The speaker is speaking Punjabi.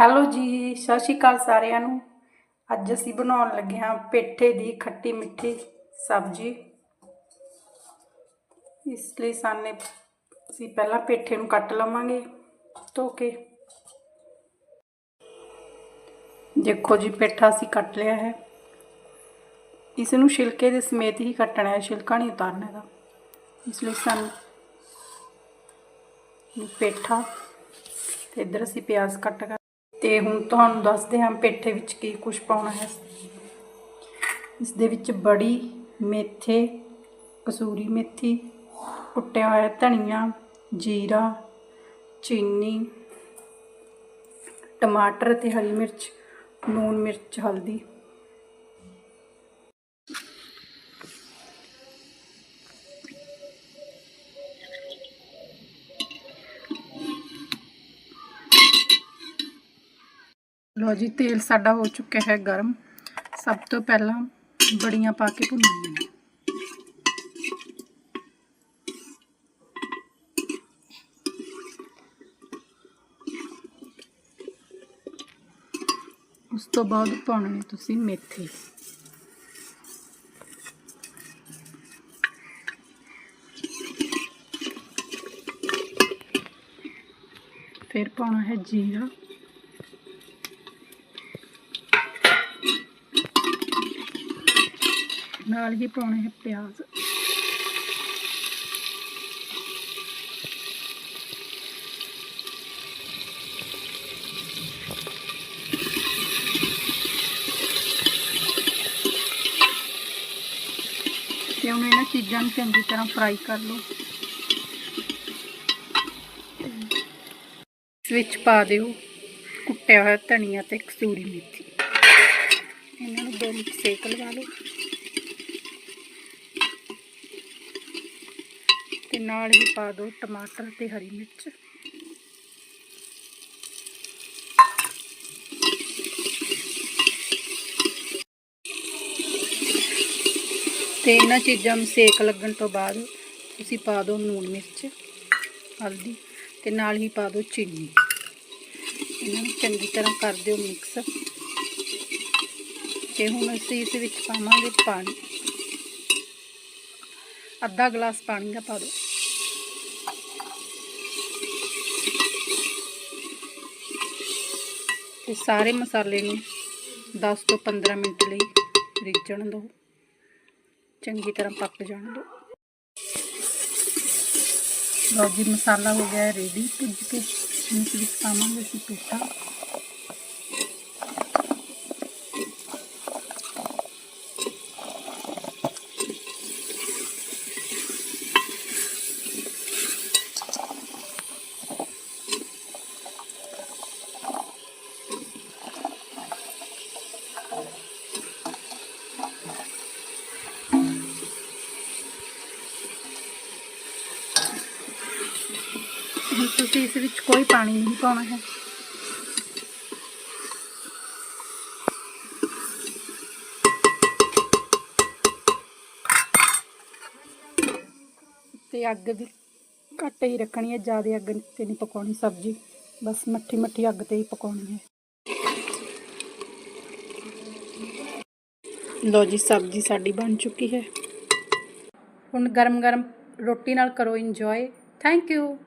ਹੈਲੋ ਜੀ, ਸਤਿ ਸ਼੍ਰੀ ਅਕਾਲ ਸਾਰਿਆਂ ਨੂੰ। ਅੱਜ ਅਸੀਂ ਬਣਾਉਣ ਲੱਗੇ ਹਾਂ ਪੇਠੇ ਦੀ ਖੱਟੀ ਮਿੱਠੀ ਸਬਜ਼ੀ। ਇਸ ਲਈ ਸਾਨੇ ਅਸੀਂ ਪਹਿਲਾਂ ਪੇਠੇ ਨੂੰ ਕੱਟ ਲਵਾਂਗੇ, ਧੋ ਕੇ। ਦੇਖੋ ਜੀ, ਪੇਠਾ ਅਸੀਂ ਕੱਟ ਲਿਆ ਹੈ। ਇਸ ਨੂੰ ਛਿਲਕੇ ਦੇ ਸਮੇਤ ਹੀ ਕੱਟਣਾ ਹੈ, ਛਿਲਕਾ ਨਹੀਂ ਉਤਾਰਨਾ ਦਾ ਇਸ ਲਈ ਸਾਨੂੰ ਪੇਠਾ ਤੇ ਇੱਧਰ ਅਸੀਂ ਪਿਆਜ਼ ਕੱਟ ਕਰ ਤੇ ਹੁਣ ਤੁਹਾਨੂੰ ਦੱਸਦੇ ਹਾਂ ਪੇਠੇ ਵਿੱਚ ਕੀ ਕੁਝ ਪਾਉਣਾ ਹੈ। ਇਸ ਦੇ ਵਿੱਚ ਬੜੀ ਮੇਥੇ, ਕਸੂਰੀ ਮੇਥੀ, ਕੁੱਟਿਆ ਹੋਇਆ ਧਨੀਆ, ਜੀਰਾ, ਚੀਨੀ, ਟਮਾਟਰ ਤੇ ਹਰੀ ਮਿਰਚ, ਲੂਣ ਮਿਰਚ, ਹਲਦੀ। ਲੋ ਜੀ, ਤੇਲ ਸਾਡਾ ਹੋ ਚੁੱਕਿਆ ਹੈ ਗਰਮ। ਸਭ ਤੋਂ ਪਹਿਲਾਂ ਬੜੀਆਂ ਪਾ ਕੇ ਭੁੰਨੀਆਂ ਨੇ। ਉਸ ਤੋਂ ਬਾਅਦ ਪਾਉਣੇ ਨੇ ਤੁਸੀਂ ਮੇਥੇ। ਫਿਰ ਪਾਉਣਾ ਹੈ ਜੀਰਾ। ਨਾਲ ਹੀ ਪਾਉਣੇ ਹੈ ਪਿਆਜ਼। ਤੇ ਹੁਣ ਇਹਨਾਂ ਚੀਜ਼ਾਂ ਨੂੰ ਚੰਗੀ ਤਰ੍ਹਾਂ ਫਰਾਈ ਕਰ ਲਓ। ਇਸ ਵਿੱਚ ਪਾ ਦਿਓ ਕੁੱਟਿਆ ਹੋਇਆ ਧਨੀਆ ਤੇ ਕਸੂਰੀ ਮੇਥੀ। ਇਹਨਾਂ ਨੂੰ ਦੋ ਮਿੰਟ ਸੇਕ ਲਗਾ ਲਓ। ਤੇ ਨਾਲ ਹੀ ਪਾ ਦਿਓ ਟਮਾਟਰ ਤੇ ਹਰੀ ਮਿਰਚ। ਤੇ ਇਹਨਾਂ ਚੀਜ਼ਾਂ ਨੂੰ ਸੇਕ ਲੱਗਣ ਤੋਂ ਬਾਅਦ ਤੁਸੀਂ ਪਾ ਦਿਓ ਨੂਣ ਮਿਰਚ, ਹਲਦੀ ਤੇ ਨਾਲ ਹੀ ਪਾ ਦਿਓ ਚੀਨੀ। ਇਹਨਾਂ ਨੂੰ ਚੰਗੀ ਤਰ੍ਹਾਂ ਕਰ ਦਿਓ ਮਿਕਸ। ਤੇ ਹੁਣ ਅਸੀਂ ਇਸ ਵਿੱਚ ਪਾਵਾਂਗੇ ਪਾਣੀ। ਅੱਧਾ ਗਲਾਸ ਪਾਣੀ ਦਾ ਪਾ ਦਿਓ ਤੇ ਸਾਰੇ ਮਸਾਲੇ ਨੂੰ 10 ਤੋਂ 15 ਮਿੰਟ ਲਈ ਰਿੱਝਣ ਦਿਓ। ਚੰਗੀ ਤਰ੍ਹਾਂ ਪੱਕ ਜਾਣ ਦਿਓ। ਲਓ ਜੀ, ਮਸਾਲਾ ਹੋ ਗਿਆ ਰੈਡੀ ਭੁੱਜ ਕੇ ਇਸ ਵਿੱਚ ਪਾਵਾਂਗੇ ਅਸੀਂ ਪੇਠਾ। ਹੁਣ ਤੁਸੀਂ ਇਸ ਵਿੱਚ ਕੋਈ ਪਾਣੀ ਨਹੀਂ ਪਾਉਣਾ ਹੈ। ਤੇ ਅੱਗ ਵੀ ਘੱਟ ਹੀ ਰੱਖਣੀ ਹੈ, ਜ਼ਿਆਦਾ ਅੱਗ ਤੇ ਨਹੀਂ ਪਕਾਉਣੀ ਸਬਜ਼ੀ। ਬਸ ਮੱਠੀ ਮੱਠੀ ਅੱਗ ਤੇ ਹੀ ਪਕਾਉਣੀ ਹੈ। ਲੋ ਜੀ, ਸਬਜ਼ੀ ਸਾਡੀ ਬਣ ਚੁੱਕੀ ਹੈ। ਹੁਣ ਗਰਮ ਗਰਮ ਰੋਟੀ ਨਾਲ ਕਰੋ ਇੰਜੋਏ ਥੈਂਕ ਯੂ